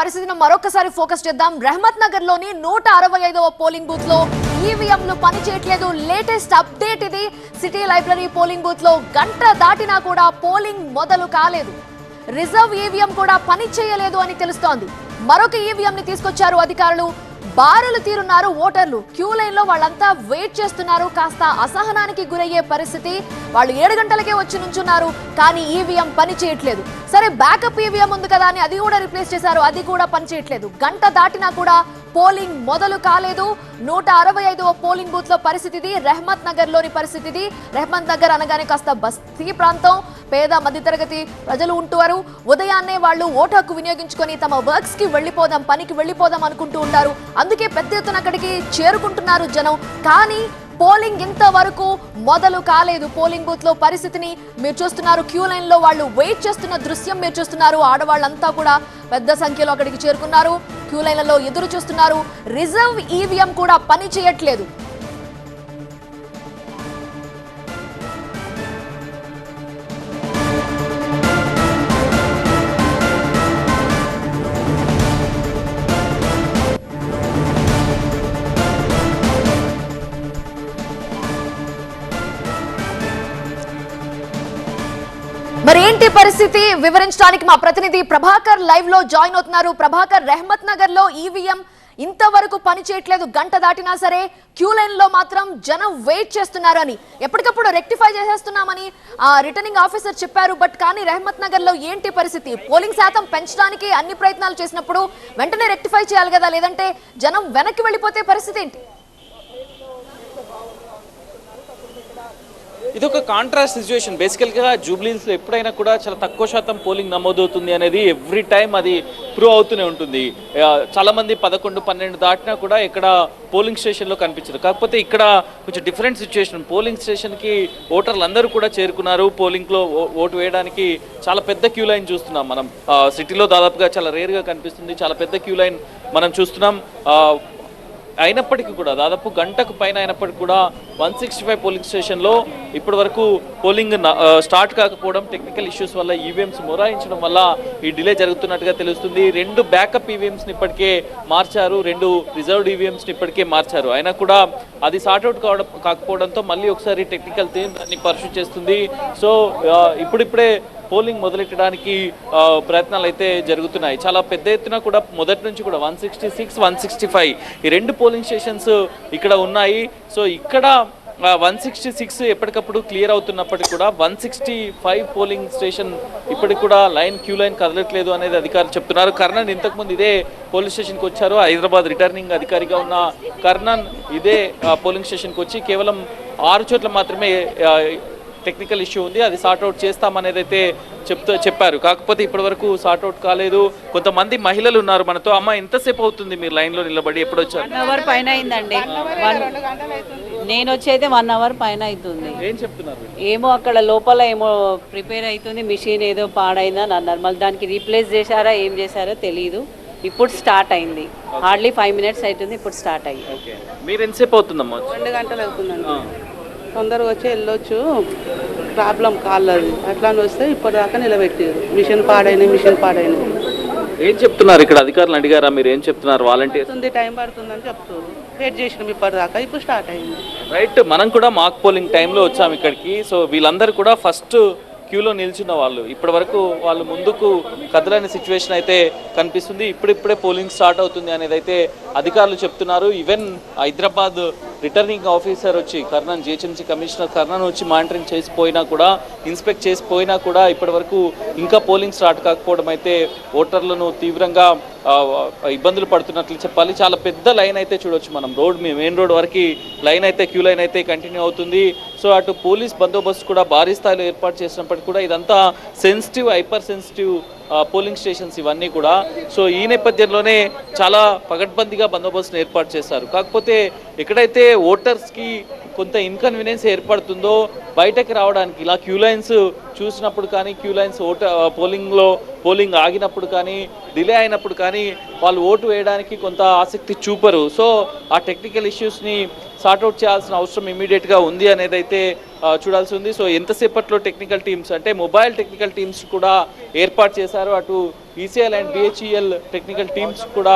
పరిస్థితిని మరొకసారి ఫోకస్ చేద్దాం. రెహమత్ నగర్లోని నూట అరవై ఐదవ పోలింగ్ బూత్లో ఈవీఎంలు పనిచేయట్లేదు లేటెస్ట్ అప్డేట్ ఇది. సిటీ లైబ్రరీ పోలింగ్ బూత్లో గంట దాటినా కూడా పోలింగ్ మొదలు కాలేదు. రిజర్వ్ ఈవీఎం కూడా పని చేయలేదు అని తెలుస్తోంది. మరొక ఈవీఎం ని తీసుకొచ్చారు అధికారులు. బారులు తీరున్నారు ఓటర్లు. క్యూ లైన్లో వాళ్ళంతా వెయిట్ చేస్తున్నారు. కాస్త అసహనానికి గురయ్యే పరిస్థితి. వాళ్ళు ఏడు గంటలకే వచ్చి నుంచున్నారు. కానీ ఈవీఎం పని చేయట్లేదు. సరే బ్యాకప్ ఈవీఎం ఉంది కదా అని అది కూడా రిప్లేస్ చేశారు. అది కూడా పని చేయట్లేదు. గంట దాటినా కూడా పోలింగ్ మొదలు కాలేదు. నూట అరవై ఐదవ పోలింగ్ బూత్లో పరిస్థితిది. రెహమత్ నగర్లోని పరిస్థితిది. రెహమత్ నగర్ అనగానే కాస్త బస్తీ ప్రాంతం. పేద మధ్యతరగతి ప్రజలు ఉంటారు ఉదయాన్నే వాళ్ళు ఓటు హక్కు వినియోగించుకొని తమ వర్క్స్కి వెళ్ళిపోదాం పనికి వెళ్ళిపోదాం అనుకుంటూ ఉంటారు. అందుకే పెద్ద ఎత్తున అక్కడికి చేరుకుంటున్నారు జనం. కానీ పోలింగ్ ఇంతవరకు మొదలు కాలేదు. పోలింగ్ బూత్లో పరిస్థితిని మీరు చూస్తున్నారు. క్యూ లైన్లో వాళ్ళు వెయిట్ చేస్తున్న దృశ్యం మీరు చూస్తున్నారు. ఆడవాళ్ళంతా కూడా పెద్ద సంఖ్యలో అక్కడికి చేరుకున్నారు. క్యూ లైన్లలో ఎదురు చూస్తున్నారు రిజర్వ్ ఈవీఎం కూడా పని చేయట్లేదు. ఏంటి పరిస్థితి వివరించడానికి మా ప్రతినిధి ప్రభాకర్ లైవ్లో జాయిన్ అవుతున్నారు. ప్రభాకర్ రెహమత్ నగర్లో ఈవీఎం ఇంతవరకు పని చేయట్లేదు. గంట దాటినా సరే క్యూ లైన్లో మాత్రం జనం వెయిట్ చేస్తున్నారు అని ఎప్పటికప్పుడు రెక్టిఫై చేసేస్తున్నామని ఆ రిటర్నింగ్ ఆఫీసర్ చెప్పారు. బట్ కానీ రెహమత్ నగర్లో ఏంటి పరిస్థితి? పోలింగ్ శాతం పెంచడానికి అన్ని ప్రయత్నాలు చేసినప్పుడు వెంటనే రెక్టిఫై చేయాలి కదా? లేదంటే జనం వెనక్కి వెళ్ళిపోతే పరిస్థితి ఏంటి? ఇది ఒక కాంట్రాస్ట్ సిచ్యువేషన్ బేసికల్గా జూబ్లీస్లో ఎప్పుడైనా కూడా చాలా తక్కువ శాతం పోలింగ్ నమోదవుతుంది అనేది ఎవ్రీ టైం అది ప్రూవ్ అవుతూనే ఉంటుంది. చాలామంది పదకొండు పన్నెండు దాటినా కూడా ఇక్కడ పోలింగ్ స్టేషన్లో కనిపించదు. కాకపోతే ఇక్కడ కొంచెం డిఫరెంట్ సిచ్యువేషన్ పోలింగ్ స్టేషన్కి ఓటర్లు అందరూ కూడా చేరుకున్నారు. పోలింగ్లో ఓటు వేయడానికి చాలా పెద్ద క్యూ లైన్ చూస్తున్నాం మనం. సిటీలో దాదాపుగా చాలా రేర్గా కనిపిస్తుంది. చాలా పెద్ద క్యూ లైన్ మనం చూస్తున్నాం. అయినప్పటికీ కూడా దాదాపు గంటకు పైన అయినప్పటికీ కూడా వన్ సిక్స్టీ ఫైవ్ పోలింగ్ స్టేషన్లో ఇప్పటి వరకు పోలింగ్ స్టార్ట్ కాకపోవడం టెక్నికల్ ఇష్యూస్ వల్ల ఈవీఎంస్ మొరాయించడం వల్ల ఈ డిలే జరుగుతున్నట్టుగా తెలుస్తుంది. రెండు బ్యాకప్ ఈవీఎంస్ని ఇప్పటికే మార్చారు రెండు రిజర్వ్డ్ ఈవీఎంస్ని ఇప్పటికే మార్చారు. అయినా కూడా అది సార్ట్అవుట్ కావడం కాకపోవడంతో మళ్ళీ ఒకసారి టెక్నికల్ టీమ్ దాన్ని పర్సూ చేస్తుంది. సో ఇప్పుడిప్పుడే పోలింగ్ మొదలెట్టడానికి ప్రయత్నాలు అయితే జరుగుతున్నాయి. చాలా పెద్ద ఎత్తున కూడా మొదటి నుంచి కూడా one sixty six one sixty five ఈ రెండు పోలింగ్ పోలింగ్ స్టేషన్స్ ఇక్కడ ఉన్నాయి. సో ఇక్కడ వన్ సిక్స్టీ సిక్స్ ఎప్పటికప్పుడు క్లియర్ అవుతున్నప్పటికీ కూడా one sixty five polling station ఇప్పటికి కూడా లైన్ క్యూ లైన్ కదలట్లేదు అనేది అధికారులు చెప్తున్నారు. కర్ణన్ ఇంతకుముందు ఇదే పోలీస్ స్టేషన్కి వచ్చారు. హైదరాబాద్ రిటర్నింగ్ అధికారిగా ఉన్న కర్ణన్ ఇదే పోలింగ్ స్టేషన్కి వచ్చి కేవలం ఆరు చోట్ల మాత్రమే టెక్నికల్ ఇష్యూ ఉంది అది సార్ట్అవుట్ చేస్తామనేది అయితే చెప్తూ చెప్పారు. కాకపోతే ఇప్పటివరకు సార్ట్అవుట్ కాలేదు. కొంతమంది మహిళలు ఉన్నారు మనతో. అమ్మ ఎంతసేపు అవుతుంది మీరు లైన్లో నిలబడి? ఎప్పుడు వచ్చారు? వన్ అవర్ పైన అయిందండి. నేను వచ్చేది వన్ అవర్ పైన అవుతుంది. ఏం చెప్తున్నారు? ఏమో అక్కడ లోపల ఏమో ప్రిపేర్ అవుతుంది. మిషన్ ఏదో పాడైందని అన్నారు మళ్ళీ దానికి రీప్లేస్ చేశారా ఏం చేశారో తెలియదు ఇప్పుడు స్టార్ట్ అయింది. హార్డ్లీ ఫైవ్ మినిట్స్ అవుతుంది ఇప్పుడు స్టార్ట్ అయ్యింది. ఓకే. మీరు ఎంతసేపు అవుతుందమ్మా? రెండు గంటలు అవుతుందండి. తొందరగా వచ్చి వెళ్ళొచ్చు. ప్రాబ్లం కాలేదు. అట్లా అని వస్తే ఇప్పటిదాకా నిలబెట్టారు. మిషన్ పాడైన మిషన్ పాడైన. ఏం చెప్తున్నారు ఇక్కడ అధికారులు? అడిగారా? మీరు ఏం చెప్తున్నారు? వాలంటీర్స్ పడుతుంది టైం పడుతుందని చెప్తారు వెయిట్ చేసినాం ఇప్పటిదాకా. ఇప్పుడు స్టార్ట్ అయింది. రైట్ మనం కూడా మాక్ పోలింగ్ టైంలో వచ్చాము ఇక్కడికి. సో వీళ్ళందరూ కూడా ఫస్ట్ క్యూలో నిల్చున్న వాళ్ళు. ఇప్పటి వరకు వాళ్ళు ముందుకు కదలని సిచ్యువేషన్ అయితే కనిపిస్తుంది. ఇప్పుడిప్పుడే పోలింగ్ స్టార్ట్ అవుతుంది అనేది అయితే అధికారులు చెప్తున్నారు. ఈవెన్ హైదరాబాద్ రిటర్నింగ్ ఆఫీసర్ వచ్చి కర్ణన్ జిహెచ్ఎంసీ కమిషనర్ కర్ణన్ వచ్చి మానిటరింగ్ చేసిపోయినా కూడా ఇన్స్పెక్ట్ చేసిపోయినా కూడా ఇప్పటి వరకు ఇంకా పోలింగ్ స్టార్ట్ కాకపోవడం అయితే ఓటర్లను తీవ్రంగా ఇబ్బందులు పడుతున్నట్లు చెప్పాలి. చాలా పెద్ద లైన్ అయితే చూడొచ్చు మనం. రోడ్ మెయిన్ రోడ్ వరకు లైన్ అయితే క్యూ లైన్ అయితే కంటిన్యూ అవుతుంది. సో అటు పోలీస్ బందోబస్తు కూడా భారీ స్థాయిలో ఏర్పాటు చేసినప్పటికీ కూడా ఇదంతా sensitive hyper sensitive polling stations ఇవన్నీ కూడా. సో ఈ నేపథ్యంలోనే చాలా పగడ్బందీగా బందోబస్తును ఏర్పాటు చేశారు. కాకపోతే ఎక్కడైతే ఓటర్స్కి కొంత ఇన్కన్వీనియన్స్ ఏర్పడుతుందో బయటకు రావడానికి. ఇలా క్యూ లైన్స్ చూసినప్పుడు కానీ క్యూ లైన్స్ ఓట పోలింగ్లో పోలింగ్ ఆగినప్పుడు కానీ డిలే అయినప్పుడు కానీ వాళ్ళు ఓటు వేయడానికి కొంత ఆసక్తి చూపరు. సో ఆ టెక్నికల్ ఇష్యూస్ని సార్ట్అవుట్ చేయాల్సిన అవసరం ఇమీడియట్గా ఉంది అనేది అయితే చూడాల్సి ఉంది. సో ఎంతసేపట్లో టెక్నికల్ టీమ్స్ అంటే మొబైల్ టెక్నికల్ టీమ్స్ కూడా ఏర్పాటు చేశారు అటు ECL and BHEL technical teams కూడా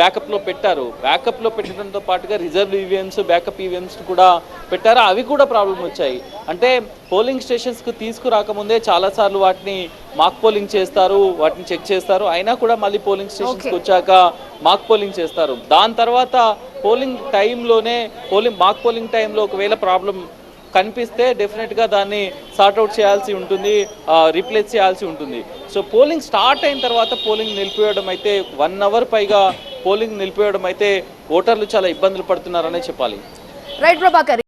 బ్యాకప్లో పెట్టారు. బ్యాకప్లో పెట్టడంతో పాటుగా రిజర్వ్ ఈవీఎంస్ బ్యాకప్ ఈవీఎంస్ కూడా పెట్టారు. అవి కూడా ప్రాబ్లం వచ్చాయి. అంటే పోలింగ్ స్టేషన్స్కి తీసుకురాకముందే చాలాసార్లు వాటిని మాక్ పోలింగ్ చేస్తారు వాటిని చెక్ చేస్తారు. అయినా కూడా మళ్ళీ పోలింగ్ స్టేషన్స్కి వచ్చాక మాక్ పోలింగ్ చేస్తారు. దాని తర్వాత పోలింగ్ టైంలోనే పోలింగ్ మాక్ పోలింగ్ టైంలో ఒకవేళ ప్రాబ్లం కనిపిస్తే డెఫినెట్గా దాన్ని సార్ట్అవుట్ చేయాల్సి ఉంటుంది రీప్లేస్ చేయాల్సి ఉంటుంది. సో పోలింగ్ స్టార్ట్ అయిన తర్వాత పోలింగ్ నిలిపివేయడం అయితే వన్ అవర్ పైగా పోలింగ్ నిలిపివేయడం అయితే ఓటర్లు చాలా ఇబ్బందులు పడుతున్నారనే చెప్పాలి. రైట్ ప్రభాకర్